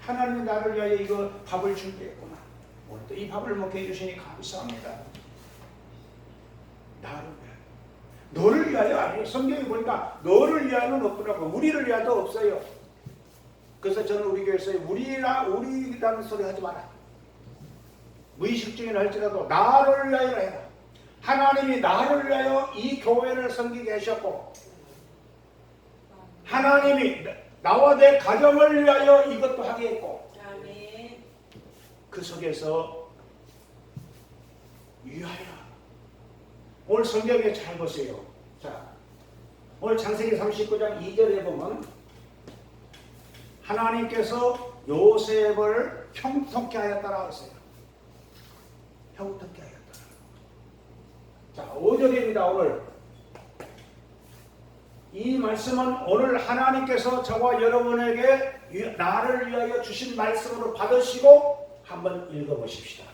하나님이 나를 위하여 이거 밥을 준비했구나. 오늘도 이 밥을 먹게 해주시니 감사합니다. 나를 위하여. 너를 위하여 아니에요. 성경에 보니까 너를 위하여는 없더라고. 우리를 위하여도 없어요. 그래서 저는 우리 교회에서 우리라 우리라는 소리 하지 마라. 무의식적인 할지라도 나를 위하여 해라. 하나님이 나를 위하여 이 교회를 섬기게 하셨고 하나님이 나와 내 가정을 위하여 이것도 하게 했고 아멘. 그 속에서 위하여 오늘 성경에 잘 보세요. 자, 오늘 창세기 39장 2절에 보면 하나님께서 요셉을 형통케 하였다라고 했어요. 형통케 하였다. 자, 5절입니다. 오늘 이 말씀은 오늘 하나님께서 저와 여러분에게 위- 나를 위하여 주신 말씀으로 받으시고 한번 읽어보십시다.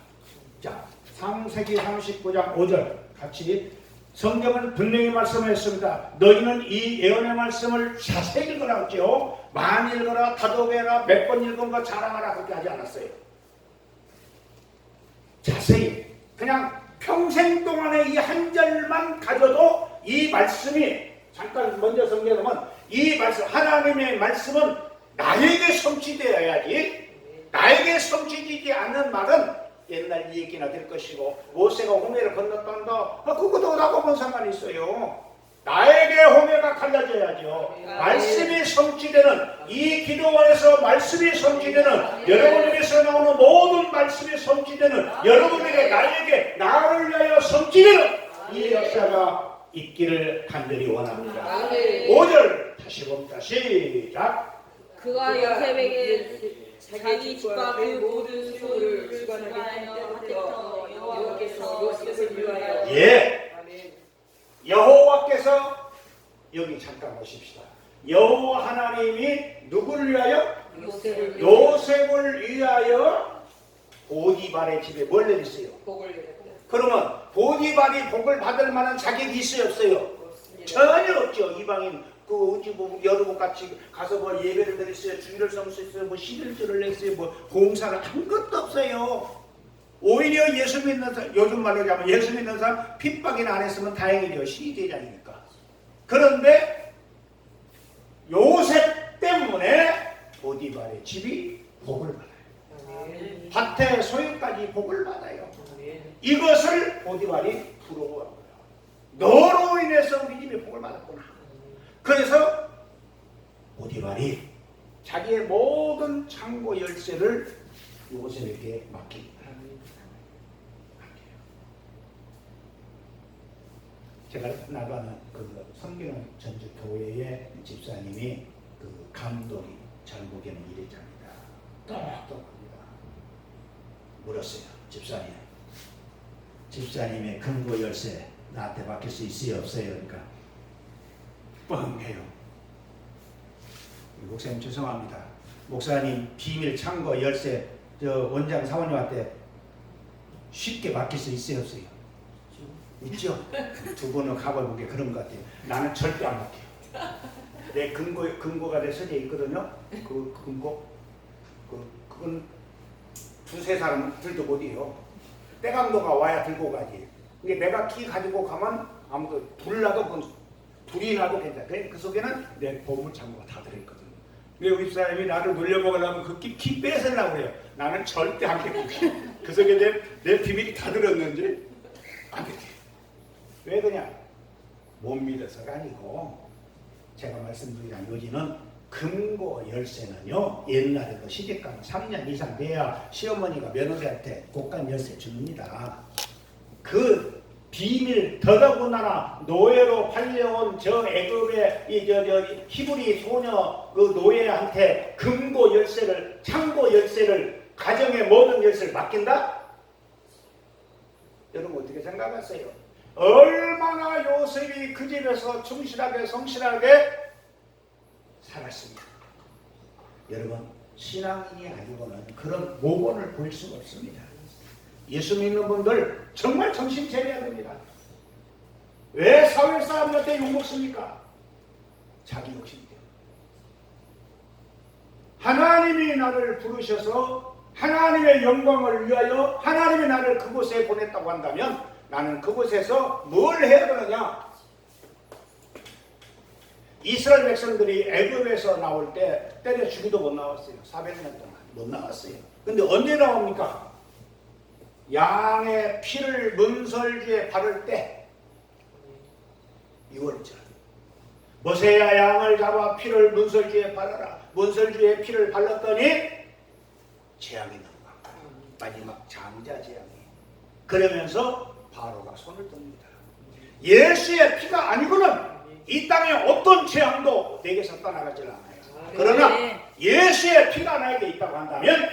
자, 상세기 39장 5절 같이 성경은 분명히 말씀했습니다. 너희는 이 예언의 말씀을 자세히 읽으라 했죠. 많이 읽어라, 다독해라, 몇 번 읽은 거 자랑하라 그렇게 하지 않았어요. 자세히 그냥 평생 동안에 이 한 절만 가져도 이 말씀이 잠깐 먼저 성경에 보면 이 말씀 하나님의 말씀은 나에게 성취되어야지 나에게 성취되지 않는 말은 옛날 얘기나 될 것이고 모세가 홍해를 건넜단다 아, 그것도 나하고 뭔 상관이 있어요? 나에게 홍해가 갈라져야죠. 말씀이 성취되는 이 기도원에서 말씀이 성취되는 여러분에게서 나오는 모든 말씀이 성취되는 여러분에게 나에게 나를 위하여 성취되는 이 역사가 있기를 간절히 원합니다 아멘. 5절 다시 봅니다 시작 그가 요셉에게 자기 집과 그 모든 수고를 때부터 여호와께서 요셉을 위하여 예 아멘. 여호와께서 여기 잠깐 보십시다 여호와 하나님이 누구를 위하여 요셉을 요셉을 위하여 보디발의 집에 뭘 내렸어요? 복을 내렸다. 그러면 보디발이 복을 받을 만한 자격이 있어요 없어요? 전혀 없죠 이방인 그 어찌 뭐 여러분 같이 가서 뭐 예배를 드렸어요 주일을 섬수했어요 뭐 11조를 냈어요 뭐 봉사를 한 것도 없어요 오히려 예수 믿는 사람 요즘 말로 하면 예수 믿는 사람 핍박이나 안 했으면 다행이죠 시대장이니까 그런데 요셉 때문에 보디발의 집이 복을 받아요. 밭의 소유까지 복을 받아요. 이것을 보디발이 부러워한 거야. 너로 인해서 우리 집에 복을 받았구나. 그래서 보디발이 자기의 모든 창고 열쇠를 요셉에게 맡깁니다. 제가 나가는 그 성경 전주 교회의 집사님이 그 감독이 전국에는 이랬답니다. 똑똑합니다. 물었어요. 집사님. 집사님의 금고 열쇠 나한테 맡길 수 있어요 없어요? 그러니까 뻥해요. 목사님 죄송합니다. 목사님 비밀 창고 열쇠 저 원장 사모님한테 쉽게 맡길 수 있어요 없어요? 있죠? 두 분은 가봐본 게 그런 것 같아요. 나는 절대 안 맡겨요. 내 근거, 근거가 돼 서져 있거든요. 그, 그 근거. 그, 그건 두세 사람들도 못해요. 때강도가 와야 들고 가지. 이게 내가 키 가지고 가면 아무도 불 나도 그건 불이 나도 괜찮아. 그, 그 속에는 내 보물 창고가 다 들어있거든. 근데 우리 사람이 나를 놀려먹으려면 그 키, 키 뺏으려고 그래요. 나는 절대 안 뺏기고. 그 속에 내, 내 비밀이 다 들었는지 안 뺏겨. 왜 그냥 못 믿어서가 아니고 제가 말씀드리는 요지는 금고 열쇠는요 옛날에도 시집 가면 3년 이상 돼야 시어머니가 며느리한테 곡간 열쇠 줍니다. 그 비밀 더더군다나 노예로 팔려온 저 애굽의 이저 저 히브리 소녀 그 노예한테 금고 열쇠를 창고 열쇠를 가정의 모든 열쇠를 맡긴다? 여러분 어떻게 생각하세요? 얼마나 요셉이 그 집에서 충실하게 성실하게 살았습니다. 여러분 신앙인이 아니고는 그런 모본을 볼 수가 없습니다. 예수 믿는 분들 정말 정신 차려야 됩니다. 왜 사회 사람들한테 욕먹습니까? 자기 욕심 때문에. 하나님이 나를 부르셔서 하나님의 영광을 위하여 하나님이 나를 그곳에 보냈다고 한다면 나는 그곳에서 뭘 해야 되느냐? 이스라엘 백성들이 애굽에서 나올 때 때려 죽이도 못 나왔어요. 400년 동안 못 나왔어요. 근데 언제 나옵니까? 양의 피를 문설주에 바를 때 6월절 모세야 양을 잡아 피를 문설주에 바르라 문설주에 피를 발랐더니 재앙이 넘어가 마지막 장자 재앙이 그러면서 바로가 손을 듭니다 예수의 피가 아니고는 이 땅에 어떤 재앙도 내게서 떠나가질 않아요 그러나 예수의 피가 나에게 있다고 한다면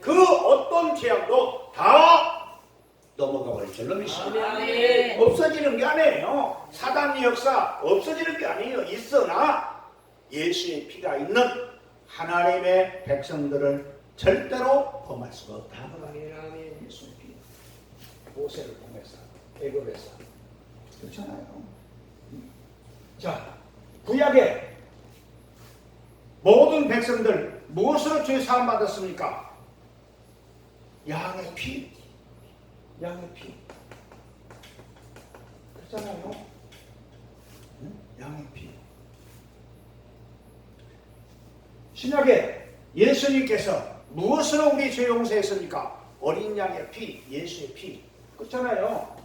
그 어떤 재앙도 다 넘어가 버릴 줄로 믿습니다 아멘. 없어지는 게 아니에요. 사단의 역사 없어지는 게 아니에요. 있으나 예수의 피가 있는 하나님의 백성들을 절대로 범할 수가 없다. 예수의 피. 모세를 통해서 애굽에서 그렇잖아요. 자 구약의 모든 백성들 무엇으로 죄 사함 받았습니까? 양의 피, 양의 피. 그렇잖아요. 응? 양의 피. 신약에 예수님께서 무엇으로 우리 죄 용서했습니까? 어린 양의 피, 예수의 피. 그렇잖아요.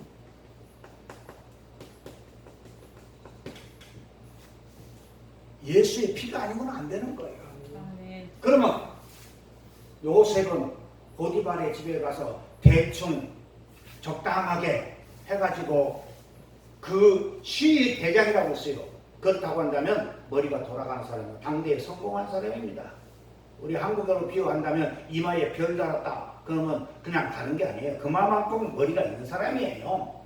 피가 아니면 안 되는 거예요. 아멘. 그러면 요셉은 보디발의 집에 가서 대충 적당하게 해가지고 그 시위 대장이라고 했어요. 그렇다고 한다면 머리가 돌아가는 사람은 당대에 성공한 사람입니다. 우리 한국어로 비유한다면 이마에 별 달았다. 그러면 그냥 다른 게 아니에요. 그만큼 머리가 있는 사람이에요.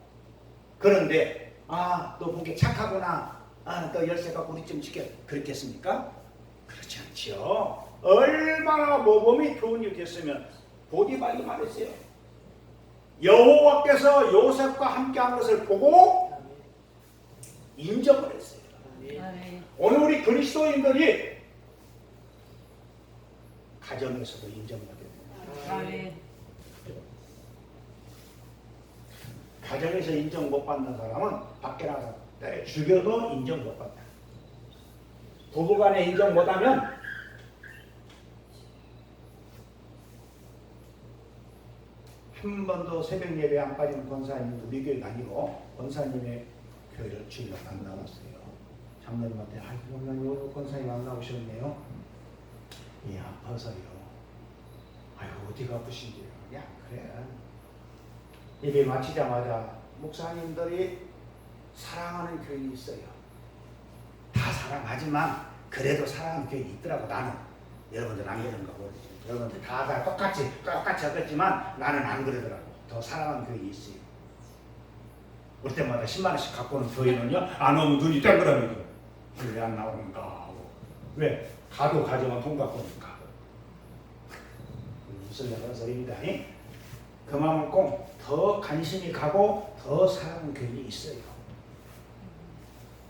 그런데 아, 너 보기 착하구나. 아, 너 열쇠 갖고 우리 좀 지켜. 그렇겠습니까? 그렇지 않지요. 얼마나 모범이 좋은 일이 됐으면 보디발이 말했어요. 여호와께서 요셉과 함께한 것을 보고 인정을 했어요. 오늘 우리 그리스도인들이 가정에서도 인정하게 됩니다. 가정에서 인정 못 받는 사람은 밖에 나가 서 때려 죽여도 인정 못 받다. 부부간에 인정 못하면 한 번도 새벽 예배 안 빠지는 권사님 우리 교회가 아니고 권사님의 교회를 주일날 안 나왔어요. 장로님한테 아 그러면 오늘 권사님 안 나오셨네요. 예 아파서요. 아유 어디가 아프신데요? 야 그래. 예배 마치자마자 목사님들이 사랑하는 교인이 있어요. 다 사랑하지만 그래도 사랑하는 교인이 있더라고 나는. 여러분들 안 그런가 모르지. 여러분들 다, 다 똑같이 똑같이 하겠지만 나는 안 그러더라고. 더 사랑하는 교인이 있어요. 올 때마다 10만 원씩 갖고 오는 교인은요 안 오면 눈이 땡그라니까 왜안 나오는가 하고 왜 가도 가져만 돈 갖고 오니까 무슨 여러 소리입니다. 이? 그만큼 더 관심이 가고 더 사랑하는 교인이 있어요.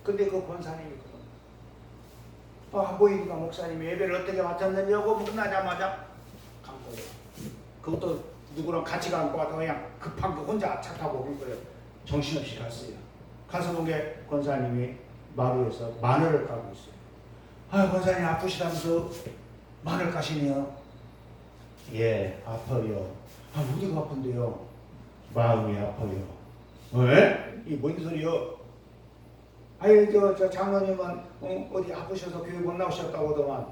근데 그 권사님이 그런 아, 보이니까 목사님이 예배를 어떻게 마쳤는지 하고 끝나자마자 간 거예요. 그것도 누구랑 같이 간 거 같아 그냥 급한 거 혼자 차 타고 온 거예요. 정신없이 갔어요. 가서 본 게 권사님이 마루에서 마늘을 까고 있어요. 아, 권사님 아프시다면서 마늘 까시네요. 예, 아파요. 아, 어디가 아픈데요? 마음이 아파요. 왜? 이뭔 소리요? 아유, 저, 저 장로님은 어, 어디 아프셔서 교회 못 나오셨다고 하더만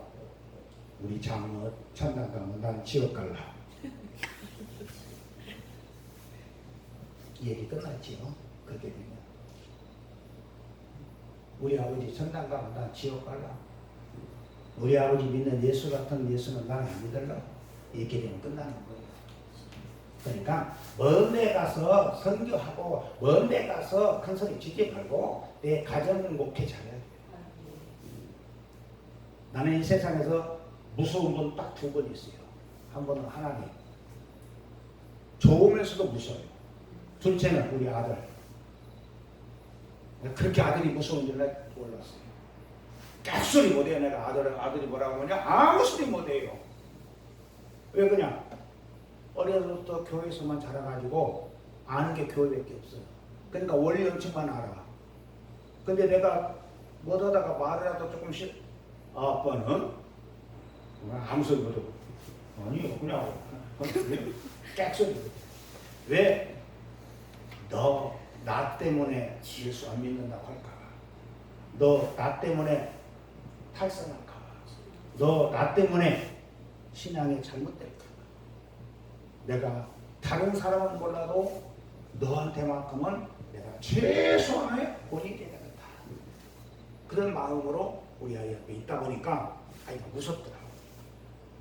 우리 장로 천당 가면 난 지옥 갈라. 이 얘기 끝났지요? 그렇게 되면. 우리 아버지 천당 가면 난 지옥 갈라. 우리 아버지 믿는 예수 같은 예수는 안 믿을라. 이렇게 되면 끝나는 거예요. 그러니까 먼데 가서 선교하고 먼데 가서 큰 소리 치지 말고 내 가정 목회 잘해야 돼. 나는 이 세상에서 무서운 분 딱두번 있어요. 한 번은 하나님. 좋으면서도 무서워요. 둘째는 우리 아들. 그렇게 아들이 무서운 줄 내가 몰랐어요. 깍소리 못해요. 내가 아들, 아들이 뭐라고 하냐? 아무 소리 못해요. 왜 그냥 어려서부터 교회에서만 자라가지고 아는 게 교회밖에 없어요. 그러니까 원리 원칙만 알아. 근데 내가 못하다가 말이라도 조금씩 아, 아빠는 아무 소리 못 하고 아니 그냥 깍소리 왜? 너 나 때문에 예수 안 믿는다고 할까 봐. 너나 때문에 탈선할까 봐. 너나 때문에 신앙이 잘못될까 봐. 내가 다른 사람은 몰라도 너한테만큼은 내가 최소한의 본인이 되겠다. 그런 마음으로 우리 아이 앞에 있다 보니까 아이가 무섭더라고.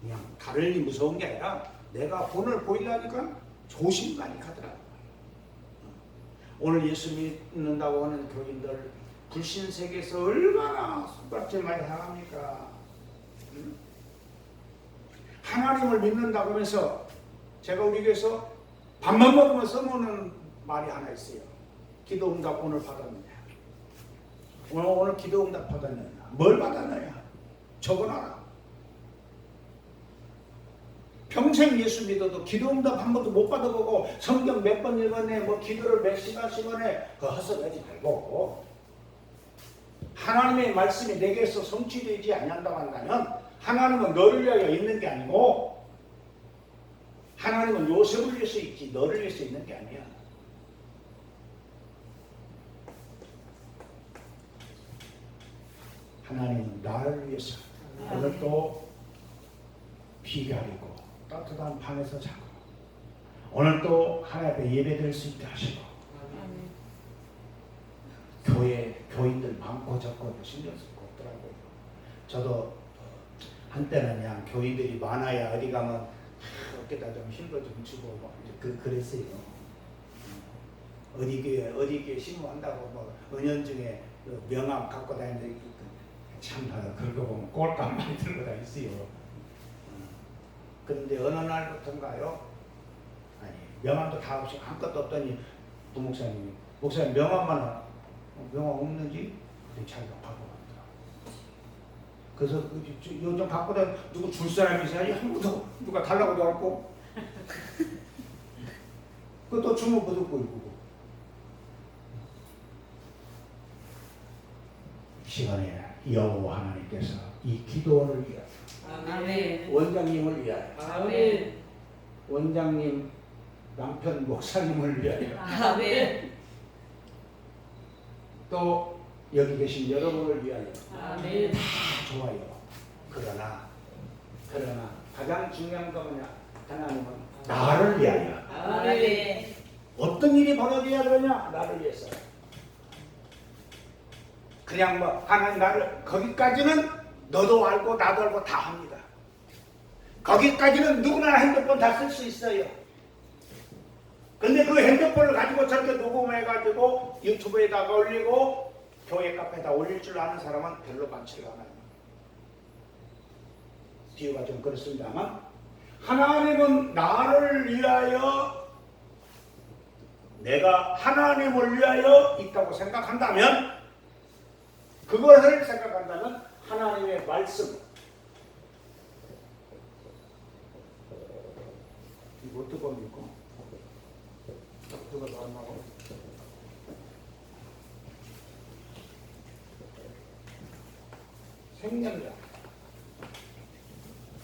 그냥 다른 일이 무서운 게 아니라 내가 본을 보이려니까 조심감이 가더라고. 오늘 예수 믿는다고 하는 교인들 불신 세계에서 얼마나 손가락질 많이 당합니까? 응? 하나님을 믿는다고 하면서 제가 우리 교회에서 밥만 먹으면 써먹는 말이 하나 있어요. 기도 응답 오늘 받았느냐? 오늘 오늘 기도 응답 받았느냐? 뭘 받았느냐? 적어놔라. 평생 예수 믿어도 기도 응답 한 번도 못 받아보고 성경 몇 번 읽었네 뭐 기도를 몇 시간씩 하네 그 헛소리하지 말고 하나님의 말씀이 내게서 성취되지 않는다고 한다면 하나님은 너를 위하여 있는 게 아니고 하나님은 요셉을 위해서 있지 너를 위해서 있는 게 아니야 하나님은 나를 위해서 오늘 또 비가 내리고 따뜻한 방에서 자고 오늘 또 하나님 앞에 예배드릴 수 있게 하시고 교회 교인들 많고 적고 신경 쓸거 없더라고요. 저도 어, 한때는 그냥 교인들이 많아야 어디 가면 하, 어깨다 좀 힘도 좀 주고 뭐그 그랬어요. 음. 어디 교회 어디 교회 신고한다고 뭐 은연중에 그 명함 갖고 다니는데 그- 그- 참 어, 그거 보면 꼴값 많이 들고 다니세요. 음. 그런데 어느 날부터인가요? 아니 명함도 다 없이 아무것도 없더니 부목사님이 목사님 명함만 어, 명함 없는지 자기가 갔더라. 그래서 그 요즘 갖고 다니 누구 줄 사람이 있어야지 아무도 누가 달라고도 않고 그또 주문 부듣고 있고 시간에 여호와 하나님께서 이 기도를 위하여 아멘. 원장님을 위하여 아멘. 원장님 남편 목사님을 위하여 아멘. 또 여기 계신 여러분을 위하여 아멘. 다 좋아요. 그러나 그러나 가장 중요한 건 뭐냐? 하나님은 나를 위하여 아멘. 어떤 일이 벌어져야 되냐? 나를 위해서. 그냥 뭐 하나님 나를 거기까지는 너도 알고 나도 알고 다 합니다. 거기까지는 누구나 핸드폰 다 쓸 수 있어요. 근데 그 핸드폰을 가지고 저렇게 녹음해가지고 유튜브에다가 올리고 교회 카페에다 올릴 줄 아는 사람은 별로 많지가 않아요. 비유가 좀 그렇습니다만 하나님은 나를 위하여 내가 하나님을 위하여 있다고 생각한다면 그것을 생각한다면 하나님의 말씀 이거 어떻게 합니까? 어떻게 나왔나고? 생명력.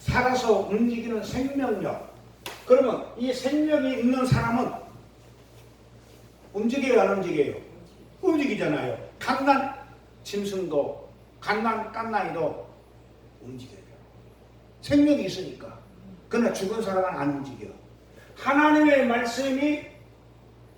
살아서 움직이는 생명력. 그러면 이 생명이 있는 사람은 움직여요 안 움직여요? 움직이잖아요. 갓난 짐승도 갓난 깐나이도 움직여요. 생명이 있으니까. 그러나 죽은 사람은 안 움직여. 하나님의 말씀이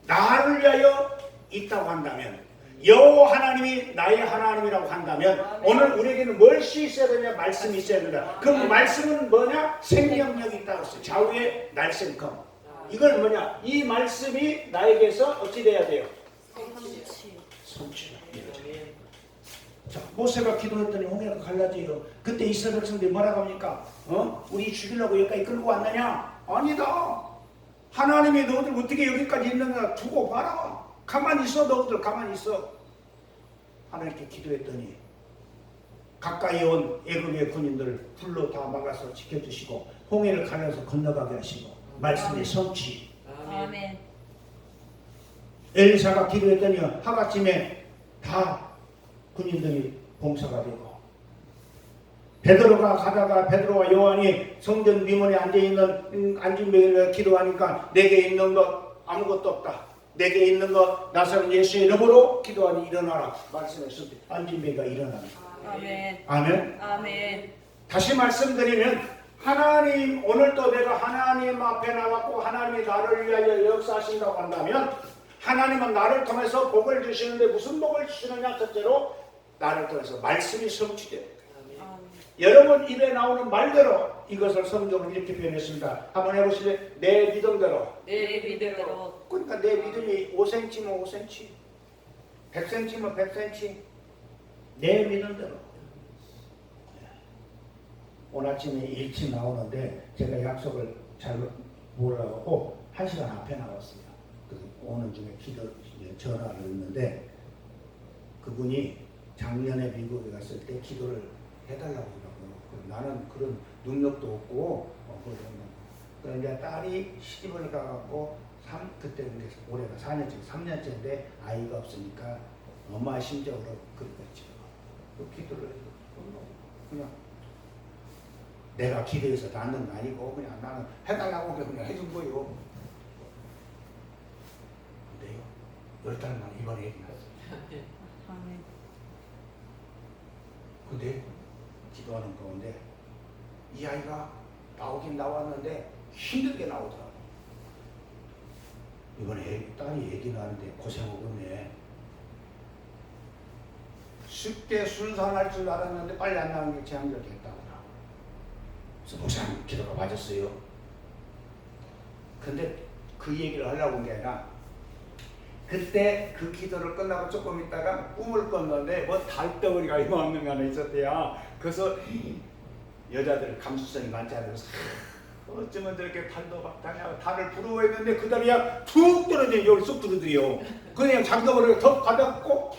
나를 위하여 있다고 한다면 여호와 하나님이 나의 하나님이라고 한다면 오늘 우리에게는 무엇이 있어야 되냐 말씀이 있어야 된다 그 말씀은 뭐냐 생명력이 있다고 했어요 좌우의 날쌘컴 이걸 뭐냐 이 말씀이 나에게서 어찌 돼야 돼요 이루어져요. 자, 모세가 기도했더니 홍해가 갈라져요. 그때 이스라엘 백성들이 뭐라고 합니까? 어? 우리 죽이려고 여기까지 끌고 왔느냐? 아니다. 하나님이 너희들 어떻게 여기까지 있는가 두고 봐라. 가만히 있어 너희들 가만히 있어. 하나님께 기도했더니 가까이 온 애굽의 군인들을 불로 다 막아서 지켜주시고 홍해를 가려서 건너가게 하시고 말씀의 성취 아멘. 엘리사가 기도했더니 하루아침에 다 군인들이 봉사가 되고 베드로가 가다가 베드로와 요한이 성전 미문에 앉아 있는 음, 앉은병을 기도하니까 내게 있는 것 아무것도 없다 내게 있는 것 나사렛 예수의 이름으로 기도하니 일어나라 말씀했을 때 앉은병이가 일어나는 아멘. 아멘 아멘. 다시 말씀드리면 하나님 오늘도 내가 하나님 앞에 나왔고 하나님이 나를 위하여 역사하신다고 한다면 하나님은 나를 통해서 복을 주시는데 무슨 복을 주시느냐 첫째로 나를 통해서 말씀이 성취돼요. 아멘. 여러분 입에 나오는 말대로 이것을 성경으로 이렇게 표현했습니다. 한번 해보실래요? 내 믿음대로. 내 믿음대로 그러니까 내 믿음이 5cm면 5cm, 100cm면 100cm. 내 믿음대로. 오늘 아침에 일찍 나오는데 제가 약속을 잘 보려고 한 시간 앞에 나왔어요. 그 오는 중에 기도 전화를 했는데 그분이 작년에 미국에 갔을 때 기도를 해달라고 나는 그런 능력도 없고 어, 그러면 그러니까 이제 딸이 시집을 가갖고 삼 그때 근데 올해가 4년째 3년째인데 아이가 없으니까 엄마 심적으로 그랬겠죠. 그 기도를 그냥 내가 기도해서 낳는 거 아니고 그냥 나는 해달라고 그냥 해준 거예요. 근데요 열 달 만에 이번에 애기 낳았어요. 아멘. 근데 기도하는 가운데 이 아이가 나오긴 나왔는데 힘들게 나오더라고. 이번에 애- 딸이 얘기 나는데 고생하고 있네. 쉽게 순산할 줄 알았는데 빨리 안 나온 게 재앙절 됐다고. 그래서 목사님 기도가 맞았어요. 근데 그 얘기를 하려고 온 게 아니라 그때 그 기도를 끝나고 조금 있다가 꿈을 꿨는데 뭐 달덩어리가 이만한 게 하나 있었대요. 그래서 여자들 감수성이 많지 않아서 어쩌면 저렇게 막 다냐 달을 부러워했는데 그 그냥 툭 떨어져 여기 쏙 들어들여. 그냥 장덩어리를 더 받았고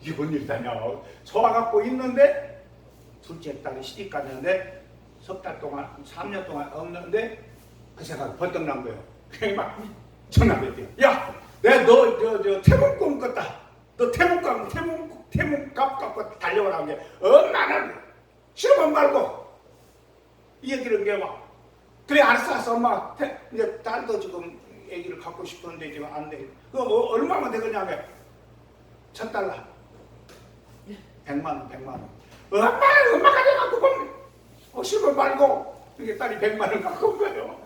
이건 일다냐 좋아갖고 있는데 둘째 딸이 시집 갔는데 석 달 동안 3년 동안 없는데 그 생각이 번뜩 난 거예요. 그냥 막 전화를 했대요. 야, 내가 너 저 저 태국 꿈 꿨다. 너 태국 태국 값 갖고 달려오라는 게 엄마는 말고 이 얘기를 막 그래 알았어 알았어 엄마 태, 이제 딸도 지금 애기를 갖고 싶었는데 지금 안 돼. 그 어, 얼마면 되겠냐면 천 달러. 백만 원, 백만 원. 엄마 엄마가 내가 그거 어, 싫으면 말고 이게 딸이 백만 원 갖고 온 거예요.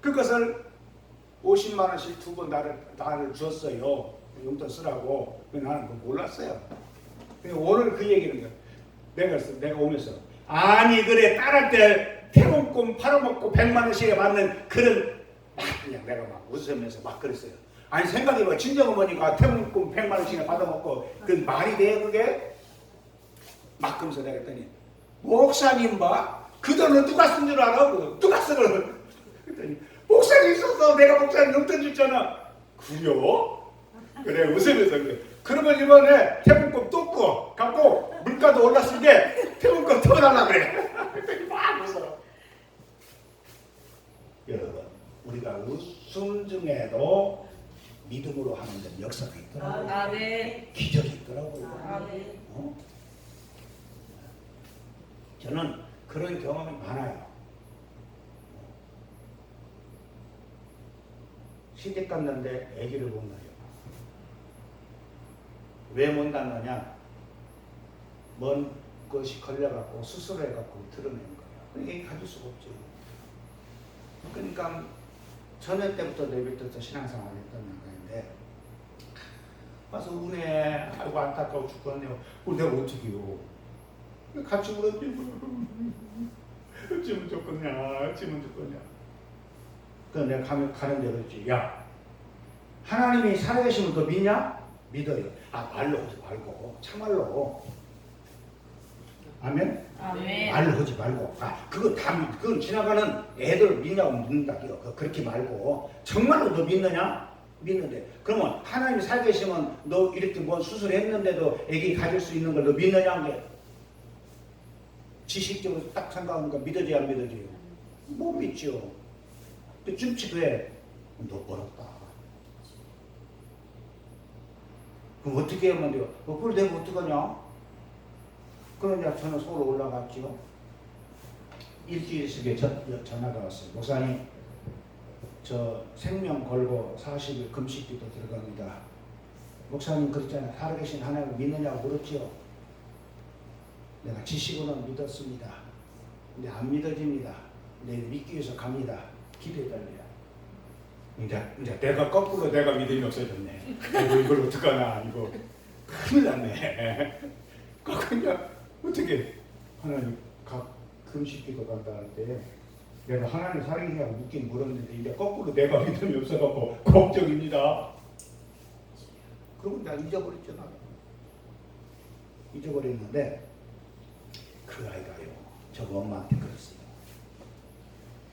그것을 50만 원씩 두 번 나를 나를 줬어요. 용돈 쓰라고. 나는 그거 몰랐어요. 오늘 그 얘기는 거야. 내가. 내가 오면서 아니 그래 딸할 때 태국꿈 팔아먹고 100만 원씩에 받는 그런 막 그냥 내가 막 웃으면서 막 그랬어요. 아니 생각해봐 친정 어머니가 태국꿈 100만 원씩에 받아먹고 그 말이 돼 그게? 막 그러면서 내가 했더니 목사님 봐. 그 돈은 누가 쓴 줄 알아? 그 누가 쓰는 그랬더니 목사님 있었어. 내가 목사님 용돈 줬잖아. 그래요? 그래 웃으면서 그래. 그러면 이번에 태국금 또 갖고 물가도 올랐을 때 태국금 더 달라 그래. 그랬더니 막 웃어. 여러분 우리가 웃음 중에도 믿음으로 하는 데 역사가 있더라고요. 아멘. 기적이 있더라고요. 아멘. 어? 저는 그런 경험이 많아요. 시집 갔는데 아기를 못 낳아요. 왜못 낳느냐? 먼 것이 걸려갖고 수술해갖고 드러낸 거예요. 이게 가질 수가 없죠. 그러니까 전에 때부터 내비부터 신앙생활 했던 거인데 와서 운해 아이고 안타까워 죽겠네요. 그걸 내가 어떻게 해요? 같이 울었지. 어찌면 좋겠냐, 어찌면 좋겠냐. 그 내가 가면 가는 대로 했지. 야, 하나님이 살아계시면 너 믿냐? 믿어요. 아 말로 하지 말고 참말로. 아멘. 아멘. 말로 하지 말고. 아 그거 다 믿- 그건 지나가는 애들 믿냐고 묻는다. 그 그렇게 말고 정말로 너 믿느냐? 믿는데 그러면 하나님이 살계시면 너 이렇게 뭐 수술했는데도 애기 가질 수 있는 걸 너 믿느냐 게 지식적으로 딱 생각하니까 믿어져야 안 믿어져요 못 믿죠 또 찜치 왜? 너 어렵다 그럼 어떻게 하면 돼요? 어, 그걸 내가 어떡하냐? 이제 저는 서울 올라갔죠 일주일 속에 전, 전화가 왔어요 목사님 저 생명 걸고 40일 금식기도 들어갑니다. 목사님 그랬잖아요. 살아계신 하나님을 믿느냐고 물었지요. 내가 지식으로는 믿었습니다. 근데 안 믿어집니다. 내 믿기 위해서 갑니다. 기도해달래요. 이제, 이제 내가 거꾸로 내가 믿음이 없어졌네. 이거 이걸 어떡하나 이거 큰일 났네. 거꾸로 어떻게 하나님 각 금식기도 간다는 때 내가 하나님 사랑이냐고 묻긴 물었는데 이제 거꾸로 내가 믿음이 없어갖고 걱정입니다. 그러고 나 잊어버렸잖아. 잊어버렸는데 그 아이가요. 저 엄마한테 그랬어요.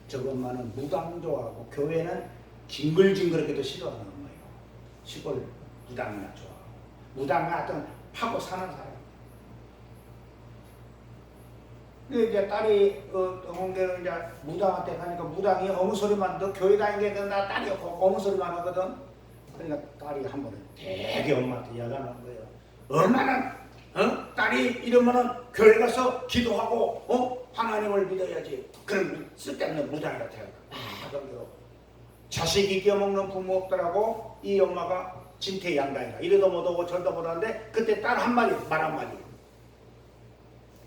저 엄마는 무당 좋아하고 교회는 징글징글하게도 싫어하는 엄마예요. 시골 무당이나 좋아하고 무당 같은 파고 사는 사람. 근데 이제 딸이 그 어머니는 이제 무당한테 가니까 무당이 어무 소리만 너 교회 다니게 나 딸이 어무 소리만 하거든. 그러니까 딸이 한 번은 되게 엄마한테 야단한 거예요. 얼마나 어? 딸이 이러면은 교회 가서 기도하고 어? 하나님을 믿어야지. 그럼 쓸데없는 무당이라 태어나. 아, 그럼 자식이 끼어먹는 부모 없더라고 이 엄마가 진퇴양당이라 이래도 못하고 저래도 못하는데 그때 딸 한마디 말 한마디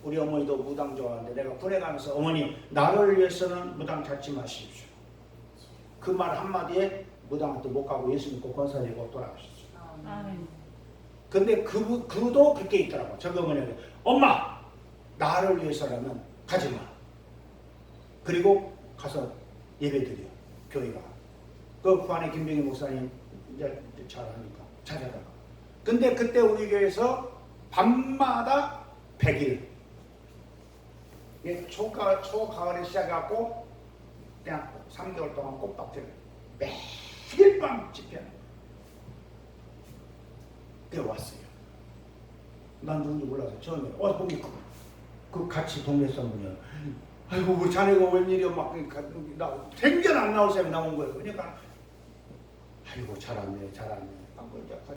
우리 어머니도 무당 좋아하는데 내가 군에 가면서 어머니 나를 위해서는 무당 찾지 마십시오. 그 말 한마디에 무당한테 못 가고 예수 믿고 권사되고 돌아가셨어요. 아멘. 근데 그, 그도 그렇게 있더라고. 저기 어머니한테 엄마 나를 위해서라면 가지 마. 그리고 가서 예배 드려 교회가. 그, 그 안에 김병희 목사님 이제 잘 아니까 찾아다가. 근데 그때 우리 교회에서 밤마다 100일 예, 초가, 초가을에 시작해갖고 그냥 3개월 동안 꽃밭을 매일 밤 집회하는 거예요. 그게 왔어요. 난 누군지 몰라서 처음에 어 거기 그, 그 같이 동네 사람이요. 아이고 우리 자네가 웬일이야 막 나, 생전 안 나올 사람이 나온 거예요. 그러니까 아이고 잘하네 잘하네. 이제